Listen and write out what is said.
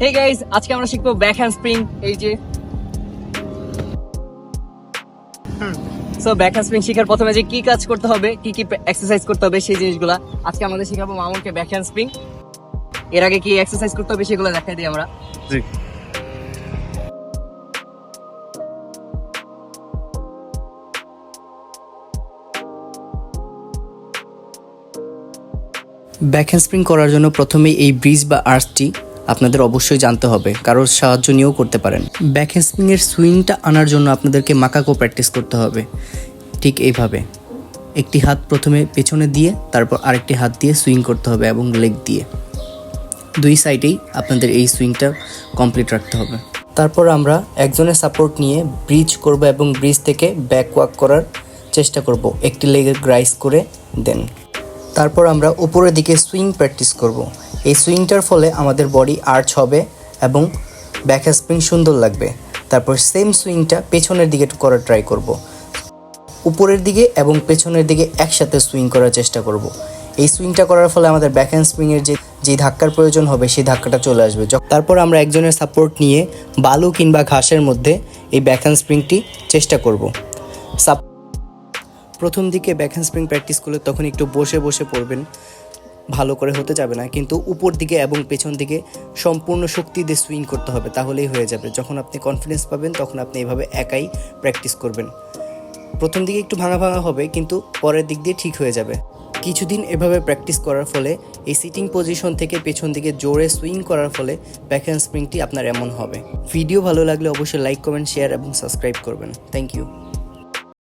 Hey guys আজকে আমরা শিখব ব্যাক হ্যান্ড স্প্রিং এই যে। সো ব্যাক হ্যান্ড স্প্রিং শেখার প্রথমে যে কি কাজ করতে হবে কি কি এক্সারসাইজ করতে হবে সেই জিনিসগুলা আজকে আমাদের শেখাবো মামুনকে ব্যাক হ্যান্ড স্প্রিং এর আগে কি এক্সারসাইজ করতে হবে সেগুলো দেখাই দিই আমরা। জি। ব্যাক হ্যান্ড স্প্রিং করার জন্য প্রথমেই এই ব্রিজ বা আর্চটি আপনাদের অবশ্যই জানতে হবে, কারোর সাহায্য নিয়েও করতে পারেন। ব্যাক হ্যান্ড স্প্রিংয়ের সুইংটা আনার জন্য আপনাদেরকে মাকাকো প্র্যাকটিস করতে হবে। ঠিক এইভাবে। একটি হাত প্রথমে পেছনে দিয়ে, তারপর আরেকটি হাত দিয়ে সুইং করতে হবে এবং লেগ দিয়ে। দুই সাইডেই আপনাদের এই সুইংটা কমপ্লিট রাখতে হবে। তারপর আমরা একজনের সাপোর্ট নিয়ে ব্রিজ করব এবং ব্রিজ থেকে ব্যাক ওয়াক করার চেষ্টা করব। একটি লেগে গ্রাইস করে দেন। তারপর আমরা উপরের দিকে সুইং প্র্যাকটিস করব। এই সুইংটার ফলে আমাদের বডি আর্চ হবে এবং ব্যাক স্প্রিং সুন্দর লাগবে। তারপর সেম সুইংটা পেছনের দিকে করার ট্রাই করব। উপরের দিকে এবং পেছনের দিকে একসাথে সুইং করার চেষ্টা করব। এই সুইংটা করার ফলে আমাদের ব্যাক হ্যান্ড স্প্রিংয়ের যে যে ধাক্কার প্রয়োজন হবে, সেই ধাক্কাটা চলে আসবে। তারপর আমরা একজনের সাপোর্ট নিয়ে বালু কিংবা ঘাসের মধ্যে এই ব্যাক হ্যান্ড স্প্রিংটি চেষ্টা করব। প্রথম দিকে ব্যাক হ্যান্ড স্প্রিং প্র্যাকটিস করলে তখন একটু বসে বসে পড়বেন। ভালো করে হতে যাবে না, কিন্তু উপর দিকে এবং পেছন দিকে সম্পূর্ণ শক্তি দিয়ে সুইং করতে হবে, তাহলেই হয়ে যাবে। যখন আপনি কনফিডেন্স পাবেন, তখন আপনি এভাবে একাই প্র্যাকটিস করবেন। প্রথম দিকে একটু ভাঙা ভাঙা হবে, কিন্তু পরের দিক দিয়ে ঠিক হয়ে যাবে। কিছুদিন এভাবে প্র্যাকটিস করার ফলে, এই সিটিং পজিশন থেকে পেছন দিকে জোরে সুইং করার ফলে ব্যাক হ্যান্ড স্প্রিংটি আপনার এমন হবে। ভিডিও ভালো লাগলে অবশ্যই লাইক কমেন্ট শেয়ার এবং সাবস্ক্রাইব করবেন। Thank you